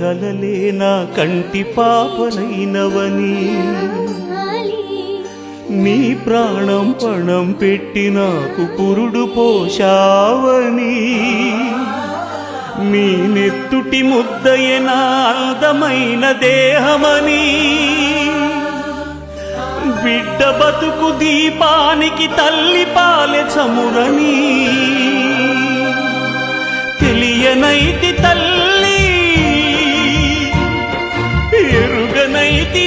కలలే నా కంటి పాపనైనవని. నీ ప్రాణం పణం పెట్టి నాకు పురుడు పోషావని నీ నెత్తుటి ముద్దయే నా అందమైన దేహమని. బిడ్డ బతుకు దీపానికి తల్లి పాలె చమురని. తెలియనైతి తల్లి ఎరుగనైతి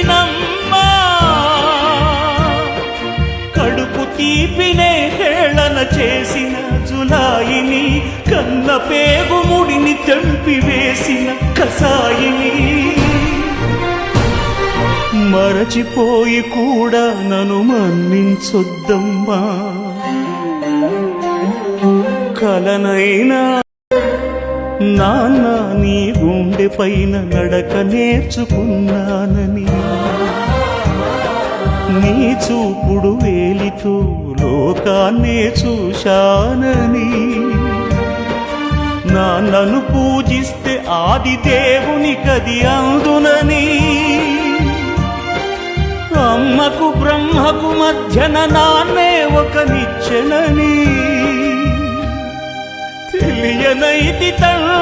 కడుపు తీపినే హేళన చేసిన జులాయిని కన్న పేగు ముడిని తెంపి కసాయిని. మరచిపోయి కూడా నన్ను మన్నించొద్దమ్మా. కలనైనా నాన్న నీ గుండె పైన నడక నేర్చుకున్నానని. నీ చూపుడు వేలితో లోకాన్నే చూశానని. నాన్నను పూజిస్తే ఆది దేవుని కది అందునని. అమ్మకు బ్రహ్మకు మధ్యన నాన్నే ఒక నిచ్చెనని. తెలియనైతి తండ్రి